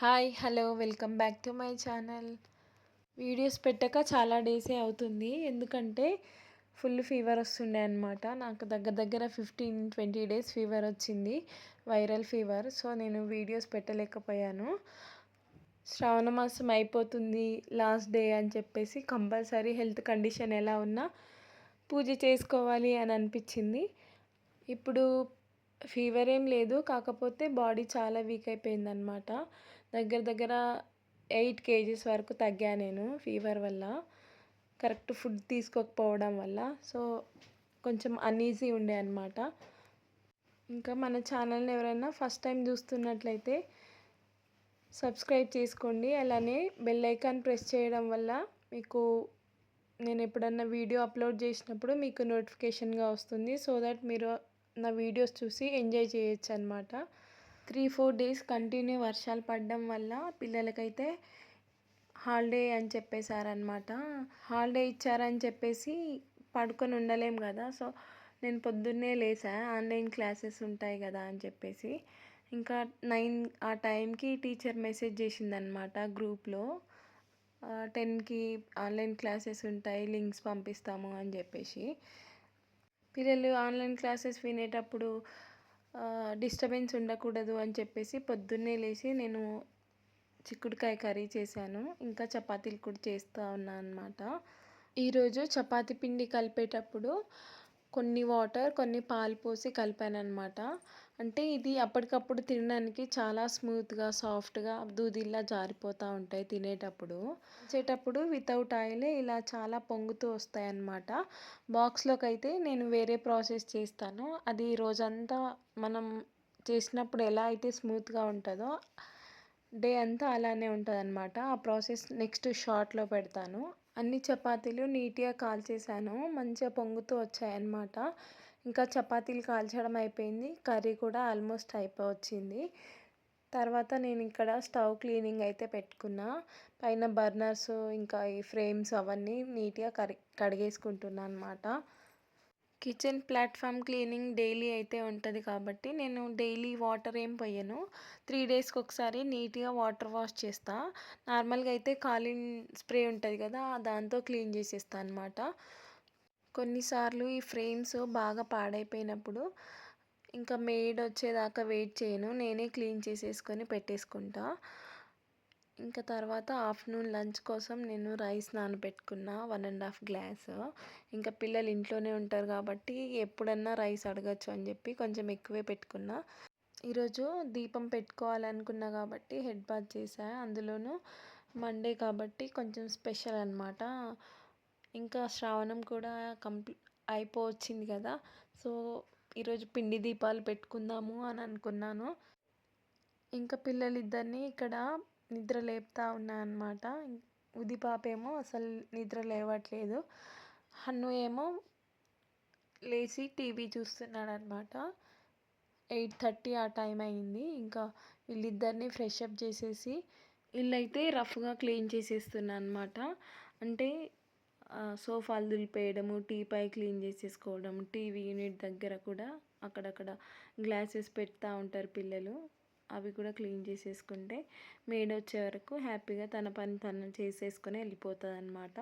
Hi hello welcome back to my channel. Videos పెట్టక చాలా డేసే అవుతుంది. ఎందుకంటే ఫుల్ ఫీవర్ వస్తుండే అనమాట నాకు దగ్గర దగ్గర ఫిఫ్టీన్ ట్వంటీ డేస్ ఫీవర్ వచ్చింది. Viral fever. సో నేను వీడియోస్ పెట్టలేకపోయాను. శ్రావణ మాసం అయిపోతుంది. లాస్ట్ డే అని చెప్పేసి కంపల్సరీ హెల్త్ కండిషన్ ఎలా ఉన్నా పూజ చేసుకోవాలి అని అనిపించింది. ఇప్పుడు ఫీవర్ ఏం లేదు. కాకపోతే బాడీ చాలా వీక్ అయిపోయిందనమాట దగ్గర దగ్గర ఎయిట్ కేజీస్ వరకు తగ్గా నేను ఫీవర్ వల్ల. కరెక్ట్ ఫుడ్ తీసుకోకపోవడం వల్ల. సో కొంచెం అన్ఈజీ ఉండే అనమాట ఇంకా మన ఛానల్ని ఎవరైనా ఫస్ట్ టైం చూస్తున్నట్లయితే సబ్స్క్రైబ్ చేసుకోండి. అలానే బెల్ ఐకాన్ ప్రెస్ చేయడం వల్ల మీకు నేను ఎప్పుడన్నా వీడియో అప్లోడ్ చేసినప్పుడు మీకు నోటిఫికేషన్గా వస్తుంది. సో దట్ మీరు నా వీడియోస్ చూసి ఎంజాయ్ చేయొచ్చు అనమాట త్రీ ఫోర్ డేస్ కంటిన్యూ వర్షాలు పడడం వల్ల పిల్లలకైతే హాలిడే అని చెప్పేశారనమాట హాలిడే ఇచ్చారని చెప్పేసి పడుకొని ఉండలేం కదా. సో నేను పొద్దున్నే లేసా. ఆన్లైన్ క్లాసెస్ ఉంటాయి కదా అని చెప్పేసి. ఇంకా నైన్ ఆ టైంకి టీచర్ మెసేజ్ చేసిందనమాట గ్రూప్లో. టెన్కి ఆన్లైన్ క్లాసెస్ ఉంటాయి లింక్స్ పంపిస్తాము అని చెప్పేసి. పిల్లలు ఆన్లైన్ క్లాసెస్ వినేటప్పుడు డిస్టర్బెన్స్ ఉండకూడదు అని చెప్పేసి పొద్దున్నే లేచి నేను చిక్కుడుకాయ కర్రీ చేశాను. ఇంకా చపాతీలు కూడా చేస్తూ ఉన్నాను అనమాట ఈరోజు చపాతి పిండి కలిపేటప్పుడు కొన్ని వాటర్ కొన్ని పాలు పోసి కలిపాను అనమాట అంటే ఇది అప్పటికప్పుడు తినడానికి చాలా స్మూత్గా సాఫ్ట్గా దూదిల్లా జారిపోతూ ఉంటాయి తినేటప్పుడు. చేసేటప్పుడు వితౌట్ ఆయిలే ఇలా చాలా పొంగుతూ వస్తాయి అన్నమాట బాక్స్లోకి అయితే నేను వేరే ప్రాసెస్ చేస్తాను. అది రోజంతా మనం చేసినప్పుడు ఎలా అయితే స్మూత్గా ఉంటుందో డే అంతా అలానే ఉంటుంది అనమాట ఆ ప్రాసెస్ నెక్స్ట్ షార్ట్లో పెడతాను. అన్ని చపాతీలు నీట్గా కాల్చేసాను. మంచిగా పొంగుతూ వచ్చాయన్నమాట. ఇంకా చపాతీలు కాల్చడం అయిపోయింది. కర్రీ కూడా ఆల్మోస్ట్ అయిపోవచ్చింది. తర్వాత నేను ఇక్కడ స్టవ్ క్లీనింగ్ అయితే పెట్టుకున్నా. పైన బర్నర్స్ ఇంకా ఈ ఫ్రేమ్స్ అవన్నీ నీట్గా కడి కడిగేసుకుంటున్నాను అనమాట కిచెన్ ప్లాట్ఫామ్ క్లీనింగ్ డైలీ అయితే ఉంటుంది కాబట్టి నేను డైలీ వాటర్ ఏం పోయను త్రీ డేస్కి ఒకసారి నీట్గా వాటర్ వాష్ చేస్తా. నార్మల్గా అయితే కాలిన్ స్ప్రే ఉంటుంది కదా దాంతో క్లీన్ చేసేస్తా అనమాట కొన్నిసార్లు ఈ ఫ్రేమ్స్ బాగా పాడైపోయినప్పుడు ఇంకా మేడ్ వచ్చేదాకా వెయిట్ చేయను. నేనే క్లీన్ చేసేసుకొని పెట్టేసుకుంటా. ఇంకా తర్వాత ఆఫ్టర్నూన్ లంచ్ కోసం నేను రైస్ నానబెట్టుకున్న వన్ అండ్ హాఫ్ గ్లాస్. ఇంకా పిల్లలు ఇంట్లోనే ఉంటారు కాబట్టి ఎప్పుడన్నా రైస్ అడగచ్చు అని చెప్పి కొంచెం ఎక్కువే పెట్టుకున్నా. ఈరోజు దీపం పెట్టుకోవాలనుకున్నా కాబట్టి హెడ్ బాత్ చేసా అందులోనూ మండే కాబట్టి కొంచెం స్పెషల్ అనమాట ఇంకా శ్రావణం కూడా కంప్లీ అయిపోవచ్చింది కదా. సో ఈరోజు పిండి దీపాలు పెట్టుకుందాము అని అనుకున్నాను. ఇంకా పిల్లలిద్దరిని ఇక్కడ నిద్ర లేపుతా ఉన్నాయన్నమాట అనమాట ఉది అసలు నిద్ర లేవట్లేదు. హన్ను ఏమో లేచి టీవీ చూస్తున్నాడు అనమాట ఎయిట్ థర్టీ ఆ టైం అయింది. ఇంకా వీళ్ళిద్దరిని ఫ్రెష్ అప్ చేసేసి వీళ్ళైతే రఫ్గా క్లీన్ చేసేస్తున్నా అనమాట అంటే సోఫాలు దులిపేయడము టీపై క్లీన్ చేసేసుకోవడం టీవీ యూనిట్ దగ్గర కూడా అక్కడక్కడ గ్లాసెస్ పెడతా ఉంటారు పిల్లలు. అవి కూడా క్లీన్ చేసేసుకుంటే మేడ్ వచ్చే వరకు హ్యాపీగా తన పని తను చేసేసుకొని వెళ్ళిపోతుంది అనమాట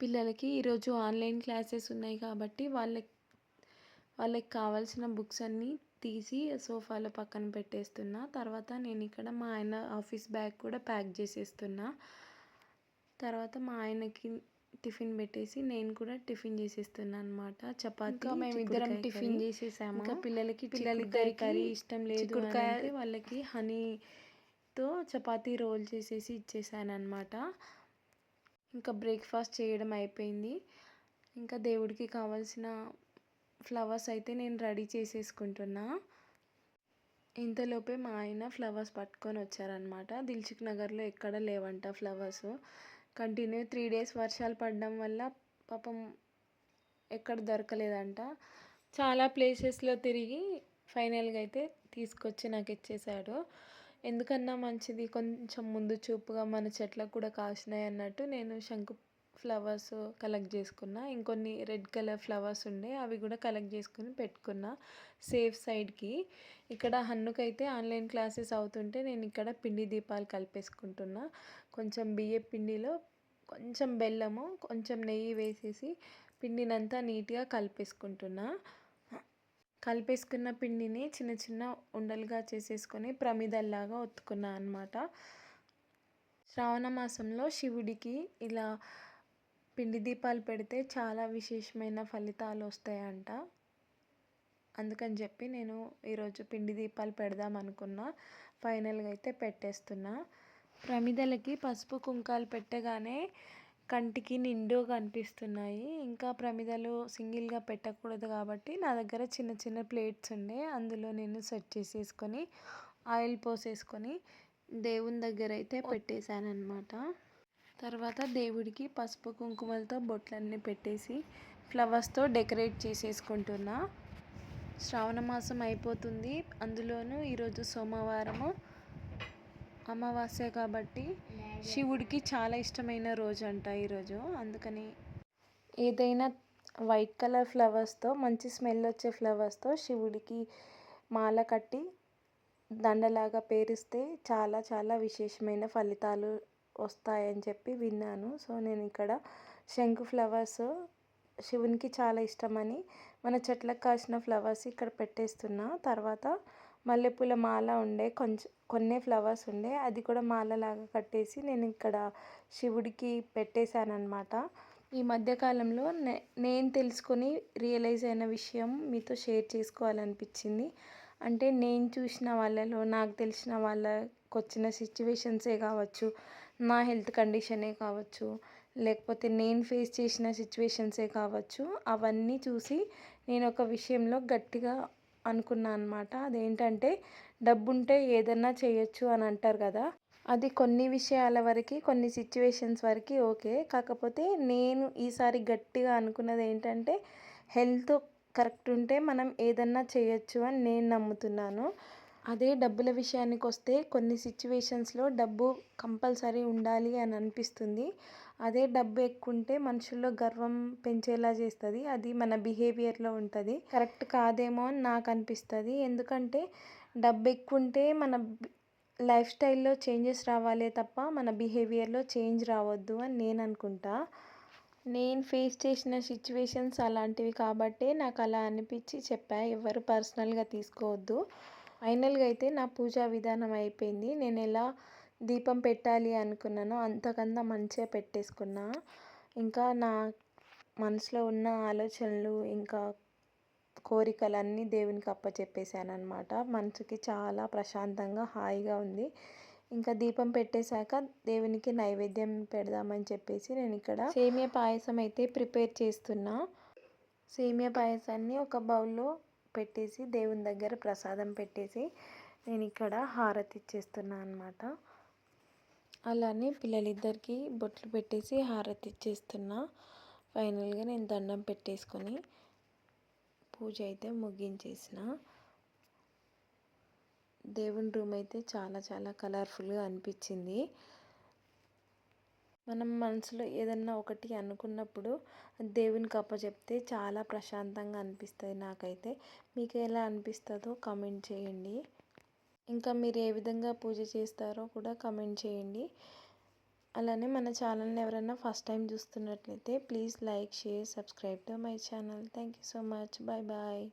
పిల్లలకి ఈరోజు ఆన్లైన్ క్లాసెస్ ఉన్నాయి కాబట్టి వాళ్ళకి వాళ్ళకి కావాల్సిన బుక్స్ అన్నీ తీసి సోఫాలో పక్కన పెట్టేస్తున్నా. తర్వాత నేను ఇక్కడ మా ఆయన ఆఫీస్ బ్యాగ్ కూడా ప్యాక్ చేసేస్తున్నా. తర్వాత మా ఆయనకి టిఫిన్ పెట్టేసి నేను కూడా టిఫిన్ చేసేస్తున్నా అనమాట చపాతీ మేమిద్దరం టిఫిన్ చేసేసాము? ఇంకా పిల్లలకి పిల్లలిద్దరి కర్రీ ఇష్టం లేదు అంటే వాళ్ళకి హనీతో చపాతీ రోల్ చేసేసి ఇచ్చేసాను అనమాట ఇంకా బ్రేక్ఫాస్ట్ చేయడం అయిపోయింది. ఇంకా దేవుడికి కావాల్సిన ఫ్లవర్స్ అయితే నేను రెడీ చేసేసుకుంటున్నా. ఇంతలోపే మా ఆయన ఫ్లవర్స్ పట్టుకొని వచ్చారనమాట దిల్చుక్ నగర్లో ఎక్కడ లేవంట ఫ్లవర్స్. కంటిన్యూ త్రీ డేస్ వర్షాలు పడడం వల్ల పాపం ఎక్కడ దొరకలేదంట. చాలా ప్లేసెస్లో తిరిగి ఫైనల్గా అయితే తీసుకొచ్చి నాకు ఇచ్చేసాడు. ఎందుకన్నా మంచిది కొంచెం ముందు చూపుగా మన చెట్లకు కూడా కాసినాయి అన్నట్టు నేను శంకు ఫ్లవర్స్ కలెక్ట్ చేసుకున్నా. ఇంకొన్ని రెడ్ కలర్ ఫ్లవర్స్ ఉండే అవి కూడా కలెక్ట్ చేసుకుని పెట్టుకున్నా సేఫ్ సైడ్కి. ఇక్కడ హన్నుకైతే ఆన్లైన్ క్లాసెస్ అవుతుంటే నేను ఇక్కడ పిండి దీపాలు కలిపేసుకుంటున్నా. కొంచెం బియ్య పిండిలో కొంచెం బెల్లము కొంచెం నెయ్యి వేసేసి పిండినంతా నీట్గా కలిపేసుకుంటున్నా. కలిపేసుకున్న పిండిని చిన్న చిన్న ఉండలుగా చేసేసుకొని ప్రమిదల్లాగా ఒత్తుకున్నా అనమాట శ్రావణ మాసంలో శివుడికి ఇలా పిండి దీపాలు పెడితే చాలా విశేషమైన ఫలితాలు వస్తాయంట. అందుకని చెప్పి నేను ఈరోజు పిండి దీపాలు పెడదాం అనుకున్నా. ఫైనల్గా అయితే పెట్టేస్తున్నా. ప్రమిదలకి పసుపు కుంకాలు పెట్టగానే కంటికి నిండుగా కనిపిస్తున్నాయి. ఇంకా ప్రమిదలు సింగిల్గా పెట్టకూడదు కాబట్టి నా దగ్గర చిన్న చిన్న ప్లేట్స్ ఉండే. అందులో నేను సెట్ చేసేసుకొని ఆయిల్ పోసేసుకొని దేవుని దగ్గర అయితే పెట్టేశాను అనమాట తర్వాత దేవుడికి పసుపు కుంకుమలతో బొట్లన్నీ పెట్టేసి ఫ్లవర్స్తో డెకరేట్ చేసేసుకుంటున్నా. శ్రావణ మాసం అయిపోతుంది. అందులోనూ ఈరోజు సోమవారము అమావాస్య కాబట్టి శివుడికి చాలా ఇష్టమైన రోజు అంట ఈరోజు. అందుకని ఏదైనా వైట్ కలర్ ఫ్లవర్స్తో మంచి స్మెల్ వచ్చే ఫ్లవర్స్తో శివుడికి మాల కట్టి దండలాగా పేరిస్తే చాలా చాలా విశేషమైన ఫలితాలు వస్తాయని చెప్పి విన్నాను. సో నేను ఇక్కడ శంకు ఫ్లవర్స్ శివునికి చాలా ఇష్టమని మన చెట్లకు కాసిన ఫ్లవర్స్ ఇక్కడ పెట్టేస్తున్నా. తర్వాత మల్లెపూల మాల ఉండే కొంచెం కొన్ని ఫ్లవర్స్ ఉండే అది కూడా మాలలాగా కట్టేసి నేను ఇక్కడ శివుడికి పెట్టేశానమాట ఈ మధ్యకాలంలో నే నేను తెలుసుకొని రియలైజ్ అయిన విషయం మీతో షేర్ చేసుకోవాలనిపించింది. అంటే నేను చూసిన వాళ్ళలో నాకు తెలిసిన వాళ్ళ వచ్చిన సిచ్యువేషన్సే కావచ్చు నా హెల్త్ కండిషనే కావచ్చు లేకపోతే నేను ఫేస్ చేసిన సిచ్యువేషన్సే కావచ్చు అవన్నీ చూసి నేను ఒక విషయంలో గట్టిగా అనుకున్నాను అనమాట అదేంటంటే డబ్బుంటే ఏదన్నా చేయొచ్చు అని అంటారు కదా. అది కొన్ని విషయాల వరకు కొన్ని సిచ్యువేషన్స్ వరకు ఓకే. కాకపోతే నేను ఈసారి గట్టిగా అనుకున్నది ఏంటంటే హెల్త్ కరెక్ట్ ఉంటే మనం ఏదన్నా చేయొచ్చు అని నేను నమ్ముతున్నాను. అదే డబ్బుల విషయానికి వస్తే కొన్ని సిచ్యువేషన్స్లో డబ్బు కంపల్సరీ ఉండాలి అని అనిపిస్తుంది. అదే డబ్బు ఎక్కువ ఉంటే మనుషుల్లో గర్వం పెంచేలా చేస్తుంది. అది మన బిహేవియర్లో ఉంటుంది. కరెక్ట్ కాదేమో అని నాకు అనిపిస్తుంది ఎందుకంటే డబ్బు ఎక్కువ ఉంటే మన లైఫ్ స్టైల్లో చేంజెస్ రావాలే తప్ప మన బిహేవియర్లో చేంజ్ రావద్దు అని నేను అనుకుంటా నేను ఫేస్ చేసిన సిచ్యువేషన్స్ అలాంటివి కాబట్టే నాకు అలా అనిపించి చెప్పా. ఎవరు పర్సనల్గా తీసుకోవద్దు. ఫైనల్గా అయితే నా పూజా విధానం అయిపోయింది. నేను ఎలా దీపం పెట్టాలి అనుకున్నానో అంతకన్నా మంచిగా పెట్టేసుకున్నా. ఇంకా నా మనసులో ఉన్న ఆలోచనలు ఇంకా కోరికలన్నీ దేవునికి అప్పచెప్పేసాను అనమాట మనసుకి చాలా ప్రశాంతంగా హాయిగా ఉంది. ఇంకా దీపం పెట్టేశాక దేవునికి నైవేద్యం పెడదామని చెప్పేసి నేను ఇక్కడ సేమియా పాయసం అయితే ప్రిపేర్ చేస్తున్నా. సేమియా పాయసాన్ని ఒక బౌల్లో పెట్టేసి దేవుని దగ్గర ప్రసాదం పెట్టేసి నేను ఇక్కడ హారతి ఇచ్చేస్తున్నా అనమాట అలానే పిల్లలిద్దరికి బొట్లు పెట్టేసి హారతి ఇచ్చేస్తున్నా. ఫైనల్గా నేను దండం పెట్టేసుకొని పూజ అయితే ముగించేసిన. దేవుని రూమ్ అయితే చాలా చాలా కలర్ఫుల్గా అనిపించింది. మనం మనసులో ఏదన్నా ఒకటి అనుకున్నప్పుడు దేవునికి అప్పచెప్తే చాలా ప్రశాంతంగా అనిపిస్తుంది నాకైతే. మీకు ఎలా అనిపిస్తుందో కమెంట్ చేయండి. ఇంకా మీరు ఏ విధంగా పూజ చేస్తారో కూడా కమెంట్ చేయండి. అలానే మన ఛానల్ని ఎవరైనా ఫస్ట్ టైం చూస్తున్నట్లయితే please like share subscribe to my channel. Thank you so much. Bye bye.